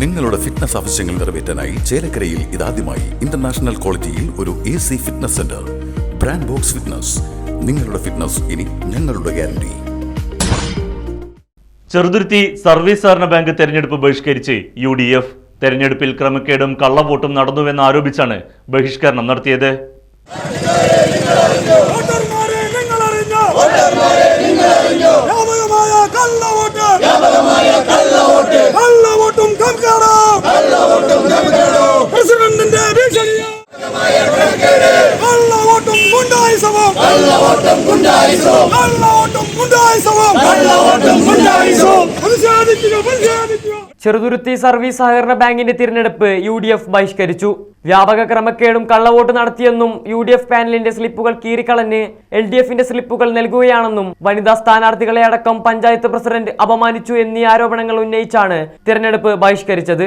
നിങ്ങളുടെ ഫിറ്റ്നസ് ആവശ്യങ്ങൾ നിറവേറ്റാനായി ചേലക്കരയിൽ ഇതാദ്യമായി ഇന്റർനാഷണൽ ക്വാളിറ്റിയിൽ ഒരു A C fitness centre brand box fitness നിങ്ങളുടെ ഫിറ്റ്നസ് ഇനി ഞങ്ങളുടെ ഗ്യാരണ്ടി ചെറുതുരുത്തി സർവീസ് സഹകരണ ബാങ്ക് തെരഞ്ഞെടുപ്പ് ബഹിഷ്കരിച്ച് യു ഡി എഫ് തെരഞ്ഞെടുപ്പിൽ ക്രമക്കേടും കള്ളവോട്ടും നടന്നുവെന്ന് ആരോപിച്ചാണ് ബഹിഷ്കരണം നടത്തിയത്. പ്രതിഷേധിക്കുക പ്രതിഷേധിക്കുക. ചെറുതുരുത്തി സർവീസ് സഹകരണ ബാങ്കിന്റെ തിരഞ്ഞെടുപ്പ് യു ഡി എഫ് ബഹിഷ്കരിച്ചു. വ്യാപക ക്രമക്കേടും കള്ളവോട്ട് നടത്തിയെന്നും യു ഡി എഫ് പാനലിന്റെ സ്ലിപ്പുകൾ കീറിക്കളഞ്ഞ് എൽ ഡി എഫിന്റെ സ്ലിപ്പുകൾ നൽകുകയാണെന്നും വനിതാ സ്ഥാനാർത്ഥികളെ അടക്കം പഞ്ചായത്ത് പ്രസിഡന്റ് അപമാനിച്ചു എന്നീ ആരോപണങ്ങൾ ഉന്നയിച്ചാണ് തിരഞ്ഞെടുപ്പ് ബഹിഷ്കരിച്ചത്.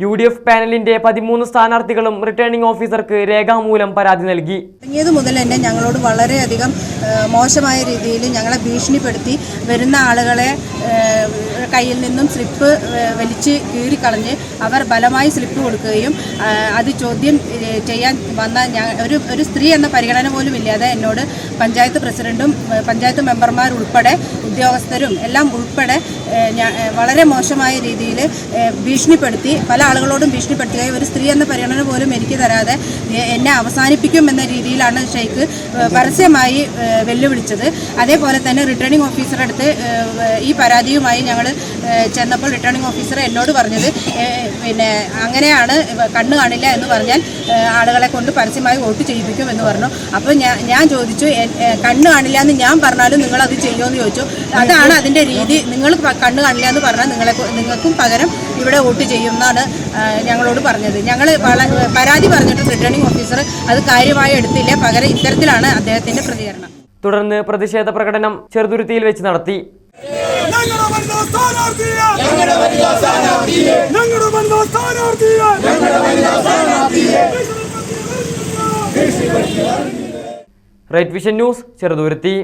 യു ഡി എഫ് പാനലിന്റെ പതിമൂന്ന് സ്ഥാനാർത്ഥികളും റിട്ടേണിംഗ് ഓഫീസർക്ക് രേഖാമൂലം പരാതി നൽകി. തുടങ്ങിയത് മുതൽ തന്നെ ഞങ്ങളോട് വളരെയധികം മോശമായ രീതിയിൽ ഞങ്ങളെ ഭീഷണിപ്പെടുത്തി വരുന്ന ആളുകളെ കയ്യിൽ നിന്നും സ്ലിപ്പ് വലിച്ച് കീറിക്കളഞ്ഞ് അവർ ബലമായി സ്ലിപ്പ് കൊടുക്കുകയും അത് ചോദ്യം ചെയ്യാൻ വന്ന ഞാൻ ഒരു ഒരു സ്ത്രീ എന്ന പരിഗണന പോലും ഇല്ലാതെ എന്നോട് പഞ്ചായത്ത് പ്രസിഡന്റും പഞ്ചായത്ത് മെമ്പർമാരുൾപ്പെടെ ഉദ്യോഗസ്ഥരും എല്ലാം ഉൾപ്പെടെ വളരെ മോശമായ രീതിയിൽ ഭീഷണിപ്പെടുത്തി പല ആളുകളോടും ഭീഷണിപ്പെടുത്തുകയും ഒരു സ്ത്രീ എന്ന പരിഗണന പോലും എനിക്ക് തരാതെ എന്നെ അവസാനിപ്പിക്കും എന്ന രീതിയിലാണ് ഷെയ്ഖ് പരസ്യമായി വെല്ലുവിളിച്ചത്. അതേപോലെ തന്നെ റിട്ടേണിംഗ് ഓഫീസറെടുത്ത് ഈ പരാതിയുമായി ഞങ്ങൾ ചെന്നപ്പോൾ റിട്ടേണിംഗ് ഓഫീസർ എന്നോട് പറഞ്ഞത് പിന്നെ അങ്ങനെയാണ് കണ്ണു കാണില്ല എന്ന് പറഞ്ഞാൽ ആളുകളെ കൊണ്ട് പരസ്യമായി വോട്ട് ചെയ്യിപ്പിക്കും എന്ന് പറഞ്ഞു. അപ്പോൾ ഞാൻ ഞാൻ ചോദിച്ചു കണ്ണു കാണില്ല എന്ന് ഞാൻ പറഞ്ഞാലും നിങ്ങൾ അത് ചെയ്യുമെന്ന് ചോദിച്ചു. അതാണ് അതിന്റെ രീതി. നിങ്ങൾ കണ്ണു കാണില്ല എന്ന് പറഞ്ഞാൽ നിങ്ങളെ നിങ്ങൾക്കും പകരം ഇവിടെ വോട്ട് ചെയ്യും എന്നാണ് ഞങ്ങളോട് പറഞ്ഞത്. ഞങ്ങൾ പരാതി പറഞ്ഞിട്ട് റിട്ടേണിംഗ് ഓഫീസർ അത് കാര്യമായി എടുത്തില്ല. പകരം ഇത്തരത്തിലാണ് അദ്ദേഹത്തിന്റെ പ്രതികരണം. തുടർന്ന് പ്രതിഷേധ പ്രകടനം ചെറുതുരുത്തിയിൽ വെച്ച് നടത്തി. ഞങ്ങളുടെ വനിതാ സ്ഥാനാർത്ഥിയെ. ഞങ്ങളുടെ വനിതാ സ്ഥാനാർത്ഥിയെ. Right vision news Cheruthuruthy.